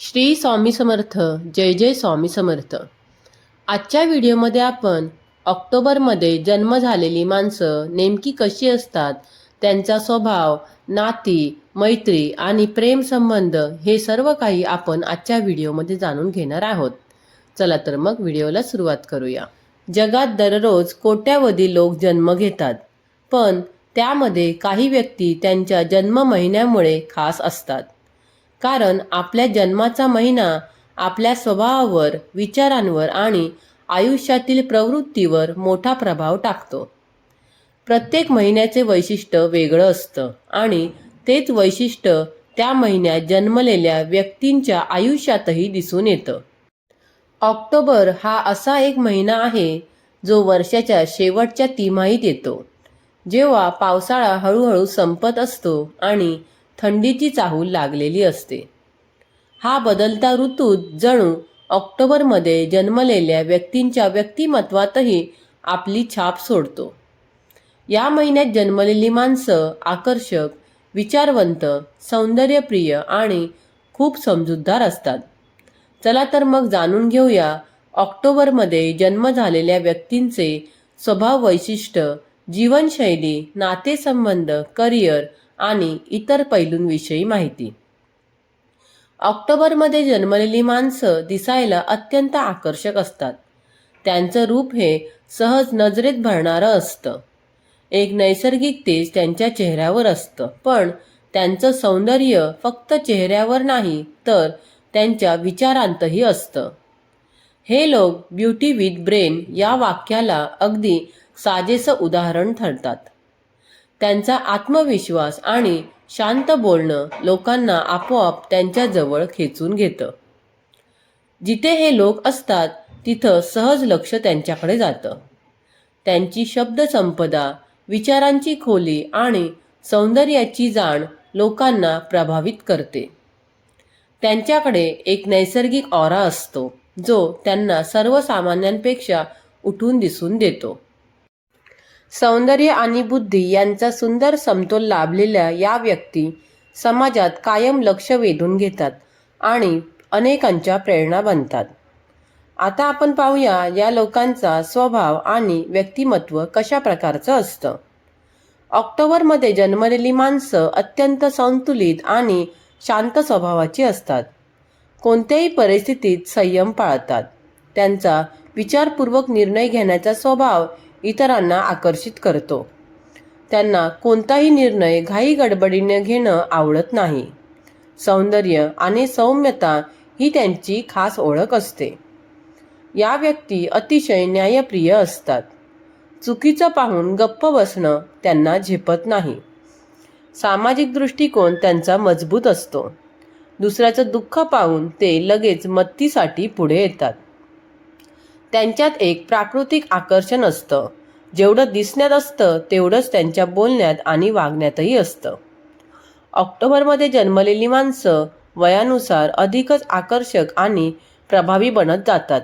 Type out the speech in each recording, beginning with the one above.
श्री स्वामी समर्थ जय जय स्वामी समर्थ. आजच्या व्हिडिओमध्ये आपण ऑक्टोबरमध्ये जन्म झालेली माणसं नेमकी कशी असतात त्यांचा स्वभाव नाती मैत्री आणि प्रेम संबंध हे सर्व काही आपण आजच्या व्हिडिओमध्ये जाणून घेणार आहोत. चला तर मग व्हिडिओला सुरुवात करूया. जगात दररोज कोट्यावधी लोक जन्म घेतात पण त्यामध्ये काही व्यक्ती त्यांच्या जन्म महिन्यामुळे खास असतात. कारण आपल्या जन्माचा महिना आपल्या स्वभावावर विचारांवर आणि आयुष्यातील प्रवृत्तीवर मोठा प्रभाव टाकतो. प्रत्येक महिन्याचे वैशिष्ट्य वेगळं असतं आणि तेच वैशिष्ट्य त्या महिन्यात जन्मलेल्या व्यक्तींच्या आयुष्यातही दिसून येतं. ऑक्टोबर हा असा एक महिना आहे जो वर्षाच्या शेवटच्या तिमाहीत येतो जेव्हा पावसाळा हळूहळू संपत असतो आणि थंडीची चाहूल लागलेली असते. हा बदलता ऋतूत जणू ऑक्टोबरमध्ये जन्मलेल्या व्यक्तींच्या व्यक्तिमत्वातही आपली छाप सोडतो. या महिन्यात जन्मलेली माणसं आकर्षक विचारवंत सौंदर्यप्रिय आणि खूप समजूतदार असतात. चला तर मग जाणून घेऊया ऑक्टोबरमध्ये जन्म झालेल्या व्यक्तींचे स्वभाव वैशिष्ट्य जीवनशैली नातेसंबंध करिअर आणि इतर पैलूंविषयी माहिती. ऑक्टोबरमध्ये जन्मलेली माणसं दिसायला अत्यंत आकर्षक असतात. त्यांचं रूप हे सहज नजरेत भरणारं असतं. एक नैसर्गिक तेज त्यांच्या चेहऱ्यावर असतं. पण त्यांचं सौंदर्य फक्त चेहऱ्यावर नाही तर त्यांच्या विचारांतही असतं. हे लोक ब्युटी विथ ब्रेन या वाक्याला अगदी साजेसं उदाहरण ठरतात. त्यांचा आत्मविश्वास आणि शांत बोलणं लोकांना आपोआप त्यांच्याजवळ खेचून घेतं. जिथे हे लोक असतात तिथं सहज लक्ष त्यांच्याकडे जातं. त्यांची शब्दसंपदा विचारांची खोली आणि सौंदर्याची जाण लोकांना प्रभावित करते. त्यांच्याकडे एक नैसर्गिक ऑरा असतो जो त्यांना सर्वसामान्यांपेक्षा उठून दिसून देतो. सौंदर्य आणि बुद्धी यांचा सुंदर समतोल लाभलेल्या या व्यक्ती समाजात कायम लक्ष वेधून घेतात आणि अनेकांच्या प्रेरणा बनतात. आता आपण पाहूया या लोकांचा स्वभाव आणि व्यक्तिमत्व कशा प्रकारचं असतं. ऑक्टोबरमध्ये जन्मलेली माणसं अत्यंत संतुलित आणि शांत स्वभावाची असतात. कोणत्याही परिस्थितीत संयम पाळतात. त्यांचा विचारपूर्वक निर्णय घेण्याचा स्वभाव इतरांना आकर्षित करतो. त्यांना कोणताही निर्णय घाई गडबडीने घेणं आवडत नाही. सौंदर्य आणि सौम्यता ही त्यांची खास ओळख असते. या व्यक्ती अतिशय न्यायप्रिय असतात. चुकीचं पाहून गप्प बसणं त्यांना झेपत नाही. सामाजिक दृष्टिकोन त्यांचा मजबूत असतो. दुसऱ्याचं दुःख पाहून ते लगेच मत्तीसाठी पुढे येतात. त्यांच्यात एक प्राकृतिक आकर्षण असतं. जेवढं दिसण्यात असतं तेवढंच त्यांच्या बोलण्यात आणि वागण्यातही असतं. ऑक्टोबरमध्ये जन्मलेली माणसं वयानुसार अधिकच आकर्षक आणि प्रभावी बनत जातात.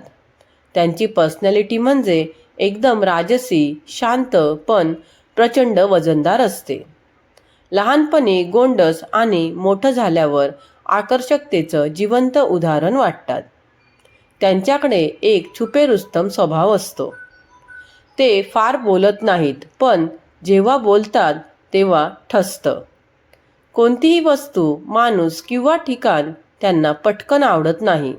त्यांची पर्सनॅलिटी म्हणजे एकदम राजसी शांत पण प्रचंड वजनदार असते. लहानपणी गोंडस आणि मोठं झाल्यावर आकर्षकतेचं जिवंत उदाहरण वाटतात. त्यांच्याकडे एक छुपे रुस्तम स्वभाव असतो. ते फार बोलत नाहीत पण जेव्हा बोलतात तेव्हा ठसतं. कोणतीही वस्तू माणूस किंवा ठिकाण त्यांना पटकन आवडत नाही.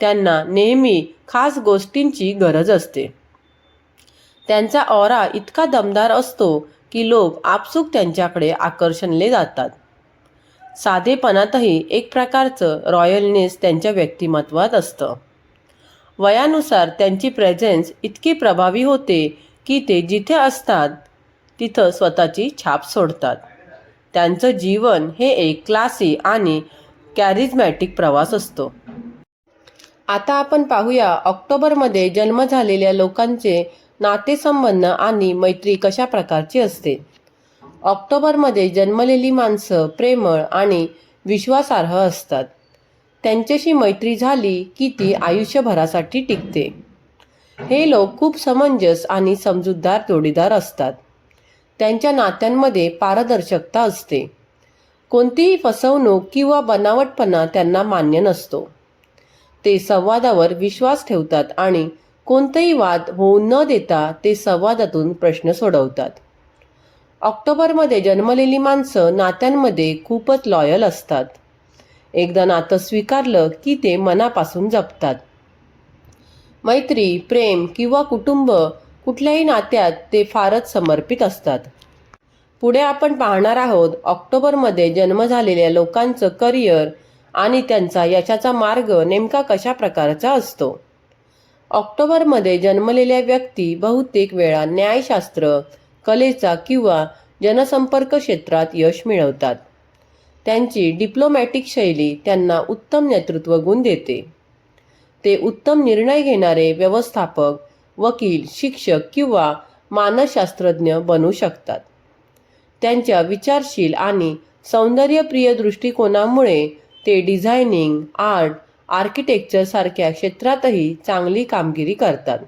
त्यांना नेहमी खास गोष्टींची गरज असते. त्यांचा ऑरा इतका दमदार असतो की लोक आपसूक त्यांच्याकडे आकर्षणले जातात. साधेपणातही एक प्रकारचं रॉयलनेस त्यांच्या व्यक्तिमत्वात असतं. वयानुसार त्यांची प्रेझेन्स इतकी प्रभावी होते की ते जिथे असतात तिथं स्वतःची छाप सोडतात. त्यांचं जीवन हे एक क्लासी आणि कॅरिझमॅटिक प्रवास असतो. आता आपण पाहूया ऑक्टोबरमध्ये जन्म झालेल्या लोकांचे नातेसंबंध आणि मैत्री कशा प्रकारची असते. ऑक्टोबरमध्ये जन्मलेली माणसं प्रेमळ आणि विश्वासार्ह असतात. त्यांच्याशी मैत्री झाली की ती आयुष्यभरासाठी टिकते. हे लोक खूप समंजस आणि समजूतदार जोडीदार असतात. त्यांच्या नात्यांमध्ये पारदर्शकता असते. कोणतीही फसवणूक किंवा बनावटपणा त्यांना मान्य नसतो. ते संवादावर विश्वास ठेवतात आणि कोणतेही वाद होऊ न देता ते संवादातून प्रश्न सोडवतात. ऑक्टोबरमध्ये जन्मलेली माणसं नात्यांमध्ये खूपच लॉयल असतात. एकदा नातं स्वीकारलं की ते मनापासून जपतात. मैत्री प्रेम किंवा कुटुंब कुठल्याही नात्यात ते फारच समर्पित असतात. पुढे आपण पाहणार आहोत ऑक्टोबरमध्ये जन्म झालेल्या लोकांचं करिअर आणि त्यांचा यशाचा मार्ग नेमका कशा प्रकारचा असतो. ऑक्टोबरमध्ये जन्मलेल्या व्यक्ती बहुतेक वेळा न्यायशास्त्र कलेचा किंवा जनसंपर्क क्षेत्रात यश मिळवतात. त्यांची डिप्लोमॅटिक शैली त्यांना उत्तम नेतृत्व गुण देते. ते उत्तम निर्णय घेणारे व्यवस्थापक वकील शिक्षक किंवा मानसशास्त्रज्ञ बनू शकतात. त्यांच्या विचारशील आणि सौंदर्यप्रिय दृष्टिकोनामुळे ते डिझायनिंग आर्ट आर्किटेक्चर सारख्या क्षेत्रातही चांगली कामगिरी करतात.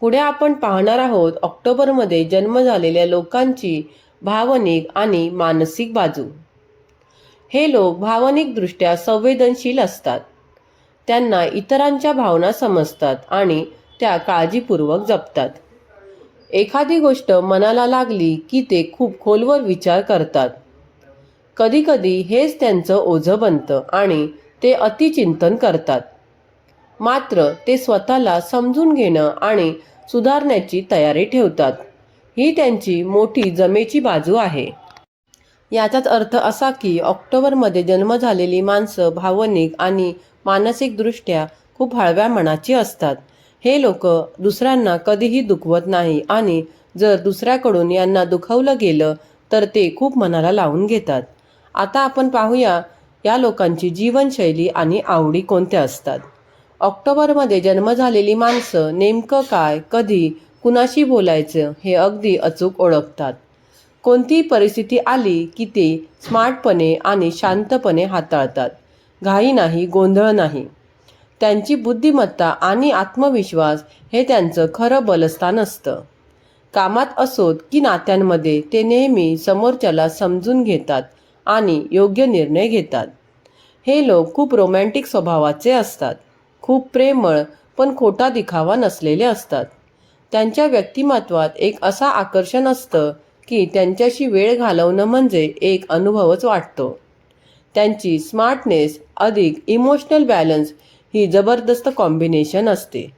पुढे आपण पाहणार आहोत ऑक्टोबरमध्ये जन्म झालेल्या लोकांची भावनिक आणि मानसिक बाजू. हे लोक भावनिकदृष्ट्या संवेदनशील असतात. त्यांना इतरांच्या भावना समजतात आणि त्या काळजीपूर्वक जपतात. एखादी गोष्ट मनाला लागली की ते खूप खोलवर विचार करतात. कधीकधी हेच त्यांचं ओझं बनतं आणि ते अतिचिंतन करतात. मात्र ते स्वतःला समजून घेणं आणि सुधारण्याची तयारी ठेवतात. ही त्यांची मोठी जमेची बाजू आहे. याचाच अर्थ असा की ऑक्टोबरमध्ये जन्म झालेली माणसं भावनिक आणि मानसिकदृष्ट्या खूप हळव्या मनाची असतात. हे लोक दुसऱ्यांना कधीही दुखवत नाही आणि जर दुसऱ्याकडून यांना दुखवलं गेलं तर ते खूप मनाला लावून घेतात. आता आपण पाहूया या लोकांची जीवनशैली आणि आवडी कोणत्या असतात. ऑक्टोबरमध्ये जन्म झालेली माणसं नेमकं काय कधी कुणाशी बोलायचं हे अगदी अचूक ओळखतात. कोणतीही परिस्थिती आली की ते स्मार्टपणे आणि शांतपणे हाताळतात. घाई नाही गोंधळ नाही. त्यांची बुद्धिमत्ता आणि आत्मविश्वास हे त्यांचं खरं बलस्थान असतं. कामात असोत की नात्यांमध्ये ते नेहमी समोरच्याला समजून घेतात आणि योग्य निर्णय घेतात. हे लोक खूप रोमॅन्टिक स्वभावाचे असतात. खूप प्रेमळ पण खोटा दिखावा नसलेले असतात. त्यांच्या व्यक्तिमत्वात एक असा आकर्षण असतं की त्यांच्याशी वेळ घालवणं म्हणजे एक अनुभवच वाटतो. त्यांची स्मार्टनेस अधिक इमोशनल बॅलन्स ही जबरदस्त कॉम्बिनेशन असते.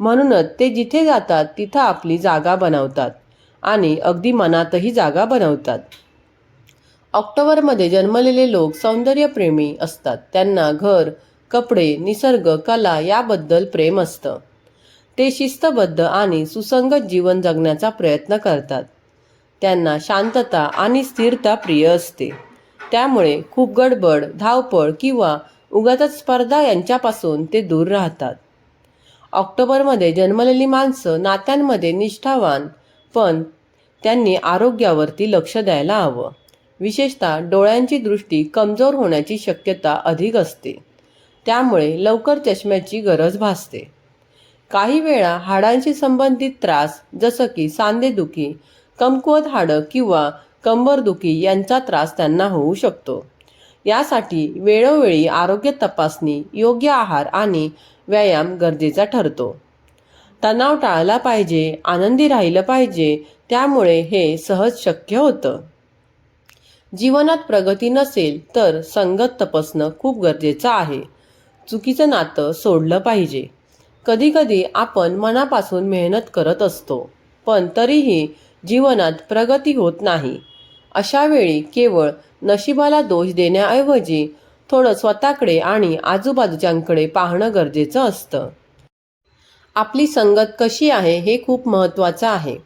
म्हणूनच ते जिथे जातात तिथं आपली जागा बनवतात आणि अगदी मनातही जागा बनवतात. ऑक्टोबरमध्ये जन्मलेले लोक सौंदर्यप्रेमी असतात. त्यांना घर कपडे निसर्ग कला याबद्दल प्रेम असतं. ते शिस्तबद्ध आणि सुसंगत जीवन जगण्याचा प्रयत्न करतात. त्यांना शांतता आणि स्थिरता प्रिय असते. त्यामुळे खूप गडबड धावपळ किंवा उगाचच स्पर्धा यांच्यापासून ते दूर राहतात. ऑक्टोबरमध्ये जन्मलेली माणसं नात्यांमध्ये निष्ठावान पण त्यांनी आरोग्यावरती लक्ष द्यायला हवं. विशेषतः डोळ्यांची दृष्टी कमजोर होण्याची शक्यता अधिक असते. त्यामुळे लवकर चष्म्याची गरज भासते. काही वेळा हाडांशी संबंधित त्रास जसं की सांधेदुखी कमकुवत हाडं किंवा कंबरदुखी यांचा त्रास त्यांना होऊ शकतो. यासाठी वेळोवेळी आरोग्य तपासणी योग्य आहार आणि व्यायाम गरजेचा ठरतो. तणाव टाळला पाहिजे आनंदी राहिलं पाहिजे त्यामुळे हे सहज शक्य होतं. जीवनात प्रगती नसेल तर संगत तपासणं खूप गरजेचं आहे. चुकीचं नातं सोडलं पाहिजे. कधीकधी आपण मनापासून मेहनत करत असतो पण तरीही जीवनात प्रगती होत नाही. अशावेळी केवळ नशिबाला दोष देण्याऐवजी थोडं स्वतःकडे आणि आजूबाजूच्यांकडे पाहणं गरजेचं असतं. आपली संगत कशी आहे हे खूप महत्त्वाचं आहे.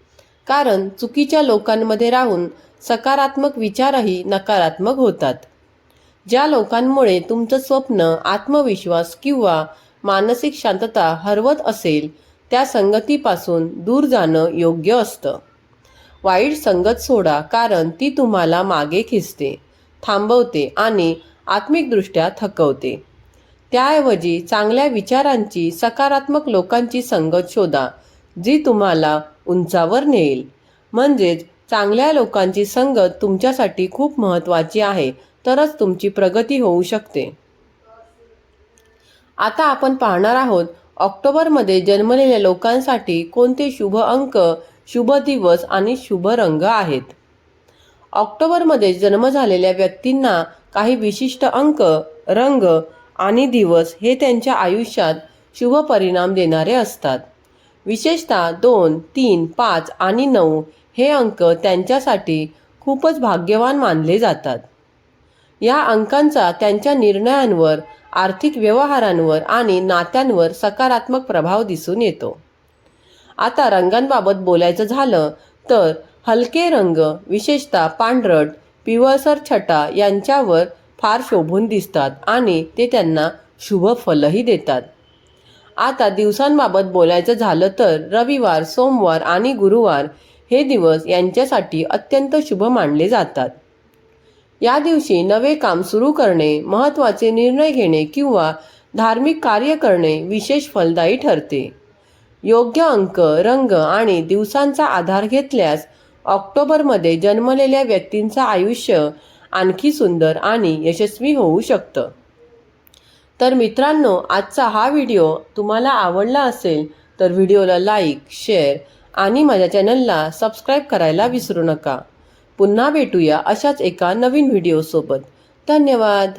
कारण चुकीच्या लोकांमध्ये राहून सकारात्मक विचारही नकारात्मक होतात. ज्या लोकांमुळे तुमचं स्वप्न आत्मविश्वास किंवा मानसिक शांतता हरवत असेल त्या संगतीपासून दूर जाणं योग्य असतं. वाईट संगत सोडा कारण ती तुम्हाला मागे खिचते थांबवते आणि आत्मिकदृष्ट्या थकवते. त्याऐवजी चांगल्या विचारांची सकारात्मक लोकांची संगत शोधा जी तुम्हाला उंचावर नेईल. म्हणजेच चांगल्या लोकांची संगत तुमच्यासाठी खूप महत्त्वाची आहे तरच तुमची प्रगती होऊ शकते. आता आपण पाहणार आहोत ऑक्टोबरमध्ये जन्मलेल्या लोकांसाठी कोणते शुभ अंक शुभ दिवस आणि शुभ रंग आहेत. ऑक्टोबरमध्ये जन्म झालेल्या व्यक्तींना काही विशिष्ट अंक रंग आणि दिवस हे त्यांच्या आयुष्यात शुभ परिणाम देणारे असतात. विशेषतः दोन तीन पाच आणि नऊ हे अंक त्यांच्यासाठी खूपच भाग्यवान मानले जातात. या अंकांचा त्यांच्या निर्णयांवर आर्थिक व्यवहारांवर आणि नात्यांवर सकारात्मक प्रभाव दिसून येतो. आता रंगांबाबत बोलायचं झालं तर हलके रंग विशेषतः पांढरट पिवळसर छटा यांच्यावर फार शोभून दिसतात आणि ते त्यांना शुभ फलही देतात. आता दिवसांबाबत बोलायचं झालं तर रविवार सोमवार आणि गुरुवार हे दिवस यांच्यासाठी अत्यंत शुभ मानले जातात. या दिवशी नवे काम सुरू करणे महत्त्वाचे निर्णय घेणे किंवा धार्मिक कार्य करणे विशेष फलदायी ठरते. योग्य अंक रंग आणि दिवसांचा आधार घेतल्यास ऑक्टोबरमध्ये जन्मलेल्या व्यक्तींचं आयुष्य आणखी सुंदर आणि यशस्वी होऊ शकतं. तर मित्रांनो आजचा हा व्हिडिओ तुम्हाला आवडला असेल तर व्हिडिओला लाईक शेअर आणि माझ्या चॅनलला सबस्क्राईब करायला विसरू नका. पुन्हा भेटूया अशाच एका नवीन व्हिडिओसोबत. धन्यवाद!